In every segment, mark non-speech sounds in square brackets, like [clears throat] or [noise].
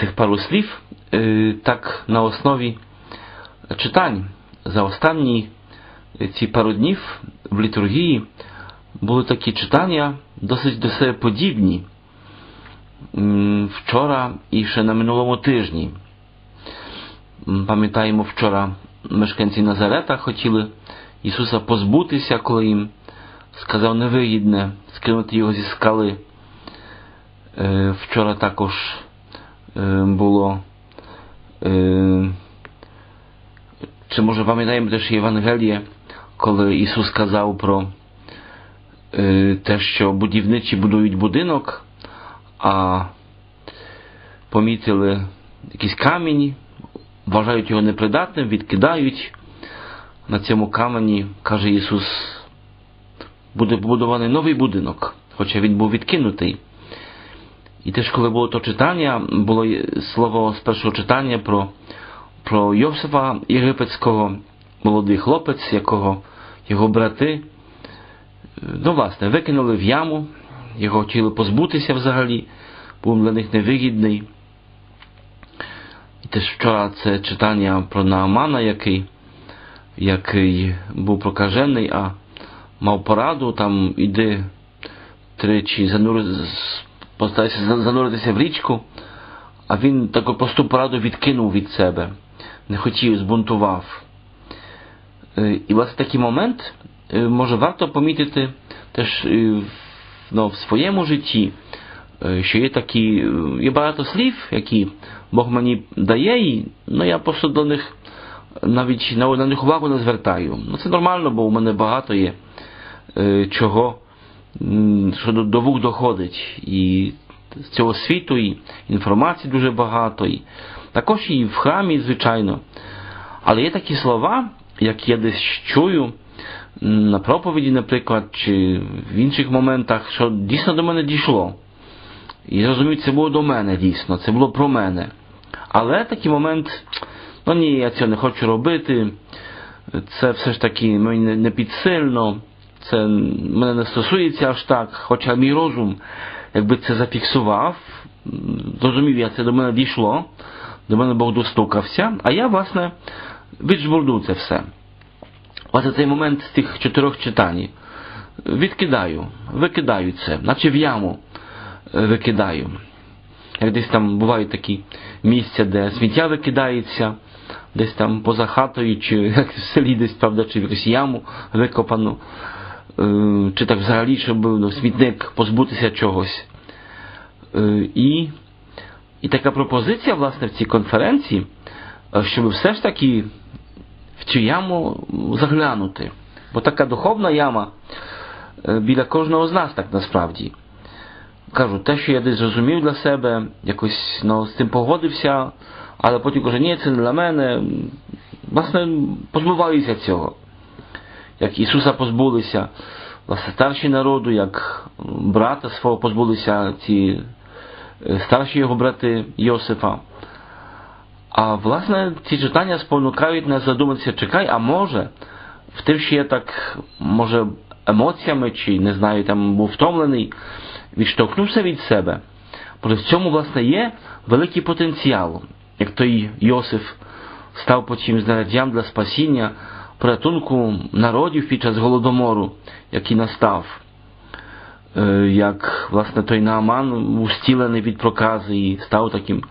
цих пару слів так на основі читань. За останні ці пару днів в літургії були такі читання досить до себе подібні. Вчора і ще на минулому тижні. Пам'ятаємо, вчора мешканці Назарета хотіли Ісуса позбутися, коли їм сказав невигідне скинути його зі скали. Вчора також було. Чи може пам'ятаємо теж Євангеліє, коли Ісус сказав про те, що будівничі будують будинок, а помітили якийсь камінь, вважають його непридатним, відкидають. На цьому камені, каже Ісус, буде побудований новий будинок, хоча він був відкинутий. І теж, коли було то читання, було слово з першого читання про про Йосифа Єгипетського, молодий хлопець, якого його брати, ну, власне, викинули в яму, його хотіли позбутися взагалі, був для них невигідний. І теж вчора це читання про Наамана, який який був прокажений, а мав пораду, там іди тричі постарайся зануритися в річку, а він таку просту пораду відкинув від себе, не хотів, збунтував. І власне такий момент може варто помітити теж ну, в своєму житті, що є такі, є багато слів, які Бог мені дає, і ну, я просто до них навіть на, на них увагу не звертаю. Ну, Це нормально, бо у мене багато є чого, що до, до вух доходить. І з цього світу, і інформації дуже багато, і також і в храмі, звичайно. Але є такі слова, як я десь чую на проповіді, наприклад, чи в інших моментах, що дійсно до мене дійшло. І зрозумію, це було до мене дійсно, це було про мене. Але такий момент, ну ні, я цього не хочу робити, це все ж таки мені не підсильно, це мене не стосується аж так, хоча мій розум, якби це зафіксував, зрозумів я, це до мене дійшло, до мене Бог достукався, а я, власне, віджбурду це все. Власне, цей момент з тих чотирьох читань відкидаю, викидаю це, наче в яму викидаю. Як десь там бувають такі місця, де сміття викидається, десь там поза хатою, чи [laughs] як в селі десь, правда, чи в якусь яму викопану, чи так взагалі, щоб ну, смітник позбутися чогось. І, і така пропозиція, власне, в цій конференції, щоб все ж таки в цю яму заглянути. Бо така духовна яма біля кожного з нас так насправді. Кажу, те, що я десь зрозумів для себе, якось ну, з цим погодився, але потім каже, ні, це не для мене. Власне, позбуваюся цього. Як Ісуса позбулися, власне, старші народу, як брата свого позбулися ці старші його брати Йосифа. А власне ці читання спонукають нас задуматися, чекай, а може, в тим, що я так, може, емоціями, чи не знаю, там був втомлений, відштовхнувся від себе. Бо в цьому, власне, є великий потенціал, як той Йосиф став потім знаряддям для спасіння, порятунку народів під час голодомору, який настав. Як, власне, той Нааман був стілений від прокази і став таким,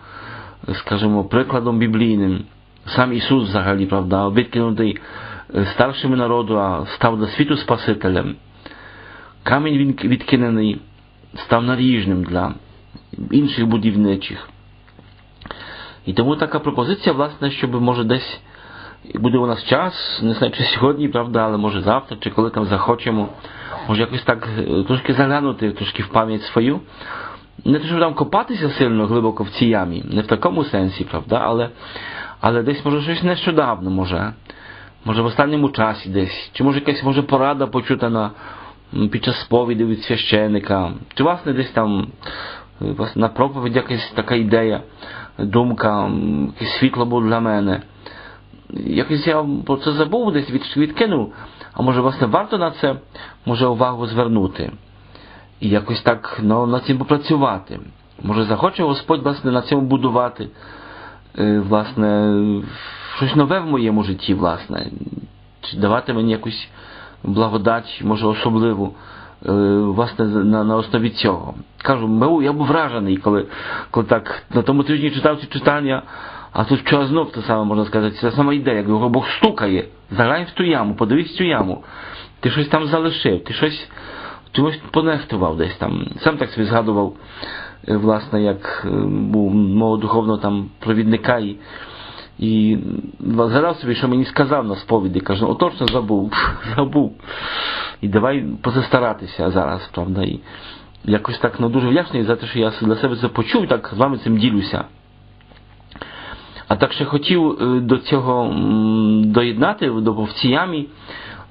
скажімо, прикладом біблійним. Сам Ісус взагалі, правда, відкинутий старшими народу, а став до світу Спасителем. Камінь він відкинений став наріжним для інших будівничих. І тому така пропозиція, власне, щоб може десь буде у нас час, не знаю, чи сьогодні, правда, але може завтра, чи коли там захочемо, може якось так трошки заглянути трошки в пам'ять свою. Не те, щоб там копатися сильно глибоко в цій ямі, не в такому сенсі, правда, але але десь може щось нещодавно, може. Може в останньому часі десь, чи може якась може порада почута на під час сповіді від священика, чи власне десь там власне, на проповідь якась така ідея, думка, якесь світло було для мене. Якось я про це забув, десь від, відкинув, а може власне варто на це може увагу звернути. І якось так ну, над цим попрацювати. Може захоче Господь власне на цьому будувати, е, власне, щось нове в моєму житті, власне, чи давати мені якусь благодать, може особливу, е, власне, на, на основі цього. Кажу, я був вражений, коли, коли так на тому тижні читав ці читання, а тут вчора знов те саме можна сказати, ця сама ідея, як його Бог стукає, заграй в ту яму, подивись в цю яму. Ти щось там залишив, ти щось чомусь понехтував десь там. Сам так собі згадував, е, власне, як е, був мого духовного там провідника і, і згадав собі, що мені сказав на сповіді. Кажу, о точно забув, [laughs] забув. І давай позастаратися зараз, правда. І якось так ну, дуже вдячний за те, що я для себе це почув, так з вами цим ділюся. А так ще хотів е, до цього доєднати до в цій ямі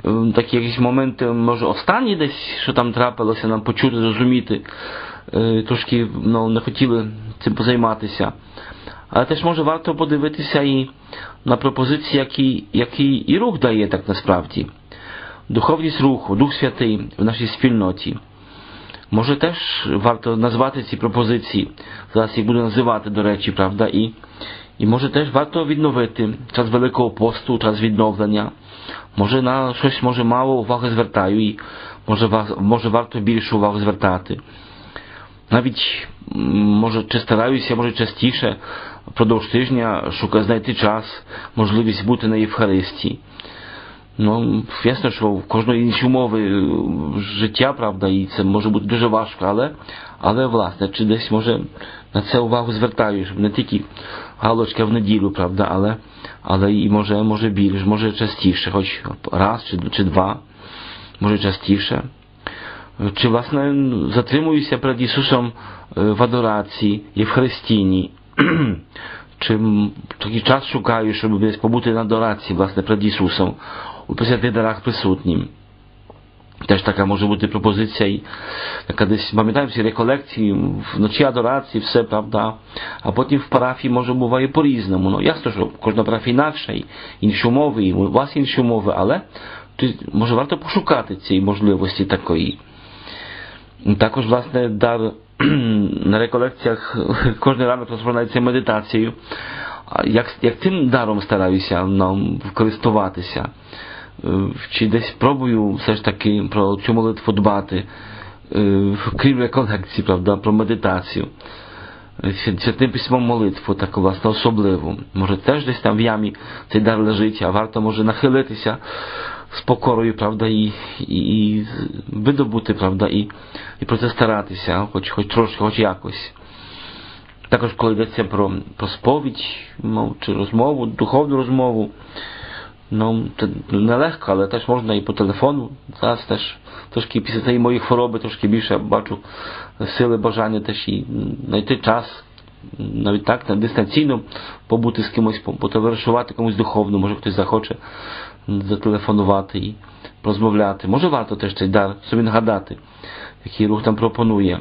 е, такі якісь моменти, може, останні десь, що там трапилося, нам почути, зрозуміти. Е, Трошки ну, не хотіли цим позайматися. Але теж може варто подивитися і на пропозиції, який, який і рух дає так насправді. Духовність руху, Дух Святий в нашій спільноті. Може теж варто назвати ці пропозиції. Зараз їх буду називати, до речі, правда, і, і може теж варто відновити час Великого посту, час відновлення. Може на щось може мало уваги звертаю і може, ва- може варто більше уваги звертати. Навіть м, може чи стараюся, може частіше впродовж тижня шукати знайти час, можливість бути на Євхаристії. Ну, ясно, що в кожної інші умови е, життя, правда, і це може бути дуже важко, але, але власне, чи десь може на це увагу звертаю, щоб не тільки галочка в неділю, правда, але, але і може, може більше, може частіше, хоч раз чи, чи два, може частіше. Чи власне затримуюся перед Ісусом е, в адорації, Євхаристійній, чи м, такий час шукаю, щоб десь побути на адорації, власне, перед Ісусом, у присвятих дарах присутнім. Теж така може бути пропозиція, яка десь пам'ятаю всі реколекції, вночі адорації, все, правда. А потім в парафії може буває по-різному. Ну, ясно, що кожна парафія інакша, інші умови, і у вас інші умови, але тут, може варто пошукати цієї можливості такої. Також, власне, дар на реколекціях кожен ранок розпочинається медитацією. Як, як цим даром стараюся нам користуватися? Е, Чи десь пробую все ж таки про цю молитву дбати, е, крім реколекції, правда, про медитацію. Е, Святим письмом молитву, таку власне особливу. Може теж десь там в ямі цей дар лежить, а варто може нахилитися з покорою, правда, і, і, і видобути, правда, і, і про це старатися, хоч, хоч трошки, хоч якось. Також, коли йдеться про, про сповідь, мов, чи розмову, духовну розмову, ну, нелегко, але теж можна і по телефону. Зараз теж трошки після цієї моєї хвороби трошки більше бачу сили бажання теж і знайти час, навіть так, на дистанційно побути з кимось, по- потоваришувати комусь духовно, може хтось захоче зателефонувати і розмовляти. Може варто теж цей дар собі нагадати, який рух там пропонує.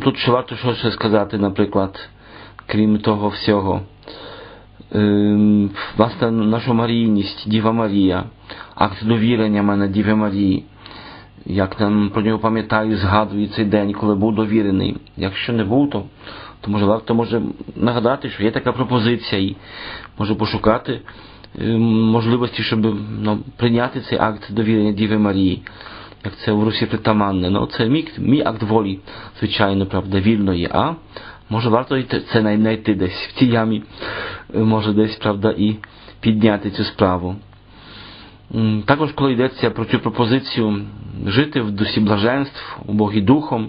Тут ще варто що ще сказати, наприклад, крім того всього. Власне, нашу Марійність, Діва Марія, акт довірення мене Діві Марії. Як там про нього пам'ятаю, згадую цей день, коли був довірений. Якщо не був, то, то може варто може нагадати, що є така пропозиція і може пошукати можливості, щоб ну, прийняти цей акт довірення Діви Марії, як це в Русі притаманне. Ну, це мій, мій акт волі, звичайно, правда, вільної, а може варто це най- знайти десь в цій ямі, е, може десь, правда, і підняти цю справу. Також, коли йдеться про цю пропозицію жити в дусі блаженств, у Богі Духом,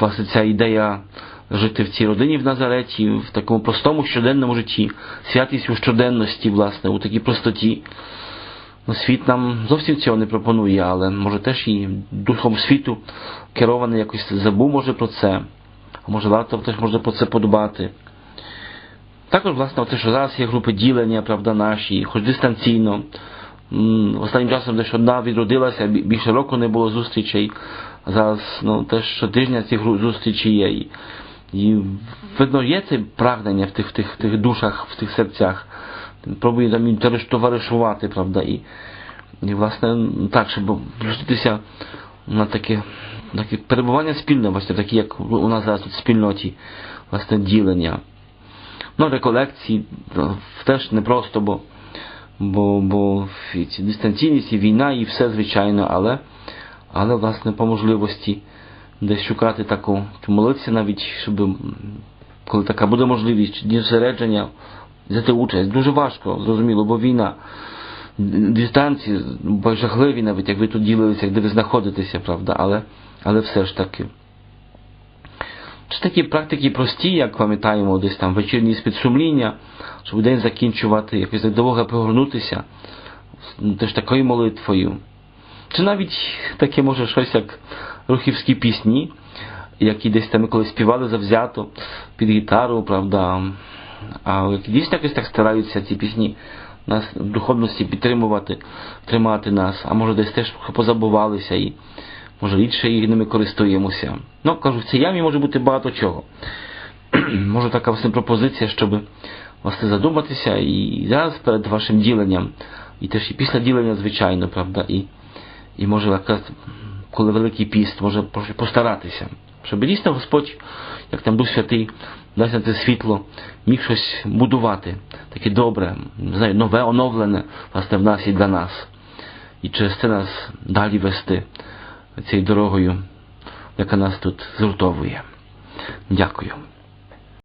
власне ця ідея жити в цій родині в Назареті, в такому простому щоденному житті, святість у щоденності, власне, у такій простоті. Ну, світ нам зовсім цього не пропонує, але може теж і духом світу керований якось забув може про це. А може варто теж можна про це подбати. Також, власне, те, що зараз є групи ділення, правда, наші, хоч дистанційно. Останнім часом десь одна відродилася, більше року не було зустрічей. Зараз ну, теж щотижня ці зустрічі є. І, і видно, є це прагнення в тих, в тих, в тих душах, в тих серцях. Пробує там товаришувати, правда. І, і власне, так, щоб зустрітися на таке, таке перебування спільне, власне, такі, як у нас зараз тут в спільноті, власне, ділення. Ну, реколекції теж непросто, бо, бо, бо ці дистанційність, і війна, і все, звичайно, але, але власне, по можливості десь шукати таку, молитися навіть, щоб коли така буде можливість дні зосередження, взяти участь. Дуже важко, зрозуміло, бо війна. Дистанції жахливі навіть, як ви тут ділилися, де ви знаходитеся, правда, але, але все ж таки. Це такі практики прості, як пам'ятаємо, десь там вечірні спідсумління, щоб день закінчувати, якось до повернутися, теж такою молитвою. Чи навіть таке може щось як рухівські пісні, які десь там коли співали завзято під гітару, правда. А дійсно якось так стараються ці пісні нас в духовності підтримувати, тримати нас, а може десь теж позабувалися і може рідше їх ними користуємося. Ну, кажу, в цій ямі може бути багато чого. [clears throat] може така власне пропозиція, щоб власне задуматися і зараз перед вашим діленням, і теж і після ділення, звичайно, правда, і, і може якраз, коли Великий піст, може постаратися, щоб дійсно Господь, як там Дух Святий, дасть на це світло, міг щось будувати, таке добре, не знаю, нове, оновлене, власне, в нас і для нас. І через це нас далі вести цією дорогою, яка нас тут згуртовує. Дякую.